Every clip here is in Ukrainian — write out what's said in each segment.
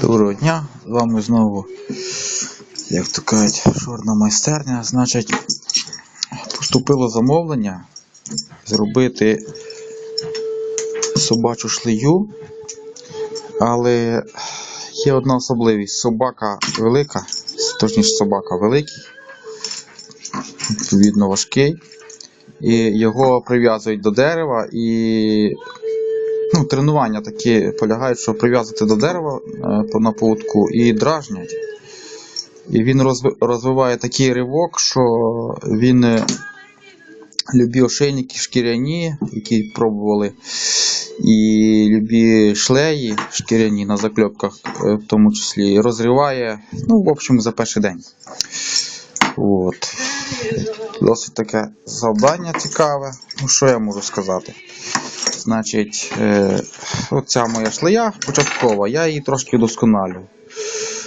Доброго дня, з вами знову, як то кажуть, чорна майстерня. Значить, поступило замовлення зробити собачу шлею, але є одна особливість. Собака велика, точніше собака великий, відповідно важкий, і його прив'язують до дерева і ну, тренування такі полягають, що прив'язати до дерева е, на поводку і дражнять. І він розвиває такий ривок, що він е, любі ошейники шкіряні, які пробували, і любі шлеї шкіряні на закльопках, е, в тому числі, розриває, ну, в общем, за перший день. От. Досить таке завдання цікаве. Ну, що я можу сказати? Значить, е, оця моя шлея початкова, я її трошки вдосконалю.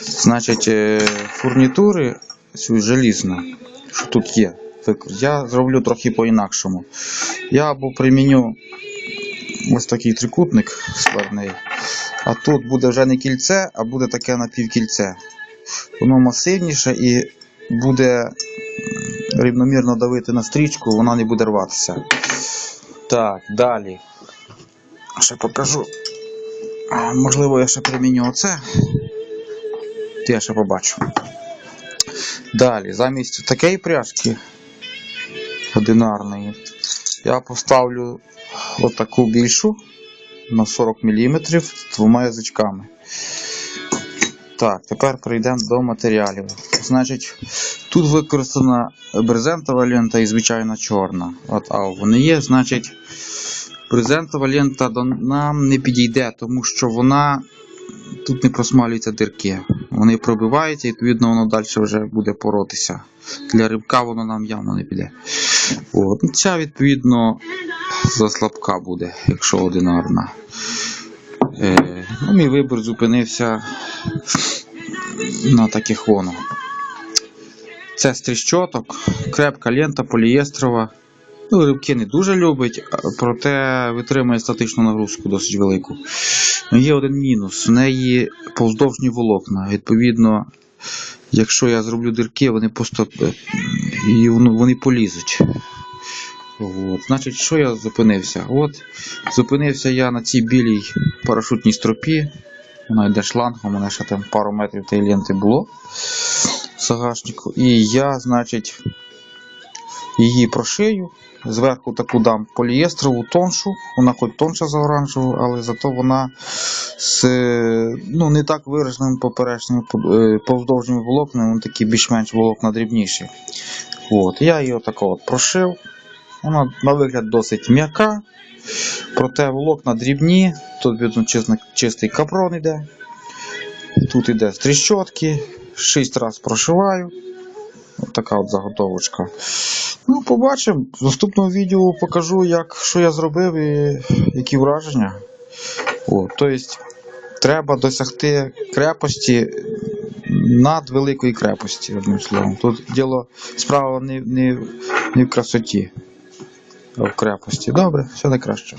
Значить, е, фурнітури цю желізну, що тут є, я зроблю трохи по-інакшому. Я або приміню ось такий трикутник складний, а тут буде вже не кільце, а буде таке напівкільце. Воно масивніше і буде рівномірно давити на стрічку, вона не буде рватися. Так, далі. Ще покажу. Можливо, я ще приміню оце. То я ще побачу. Далі, замість такої пряжки одинарної, я поставлю отаку більшу на 40 мм з двома язичками. Так, тепер перейдемо до матеріалів. Значить, тут використана брезентова лента і звичайна чорна. От, а вони є, значить, брезентова лента нам не підійде, тому що вона тут не просмалюються дирки. Вони пробиваються, і відповідно воно далі вже буде поротися. Для рибка воно нам явно не піде. От. Ну, Ця, відповідно, заслабка буде, якщо одинарна. Е, ну, мій вибір зупинився на таких воно. Це з тріщоток, крепка лента полієстрова. Ну, рибки не дуже любить, проте витримує статичну нагрузку досить велику. Ну, Є один мінус. В неї повздовжні волокна. Відповідно, якщо я зроблю дирки, вони просто е, і вони полізуть. От. Значить, що я зупинився? От, зупинився я на цій білій парашутній стропі. Вона йде шлангом, у мене ще там пару метрів тієї ленти було в загашнику. І я, значить, її прошию. Зверху таку дам полієстрову тоншу, вона хоч тонша за оранжеву, але зато вона з ну, не так вираженими поперечними е, повздовжніми волокнами, вони такі більш-менш волокна дрібніші. От, я її отако от прошив. Вона на вигляд досить м'яка, проте волокна дрібні, тут видно чистий капрон іде. Тут іде з тріщотки, 6 разів прошиваю. От така от заготовочка. Ну, побачимо. В наступному відео покажу, як, що я зробив і які враження. Тобто, треба досягти крепості надвеликої крепості, одним словом. Тут діло справа не, не, не в красоті, а в крепості. Добре, все найкраще.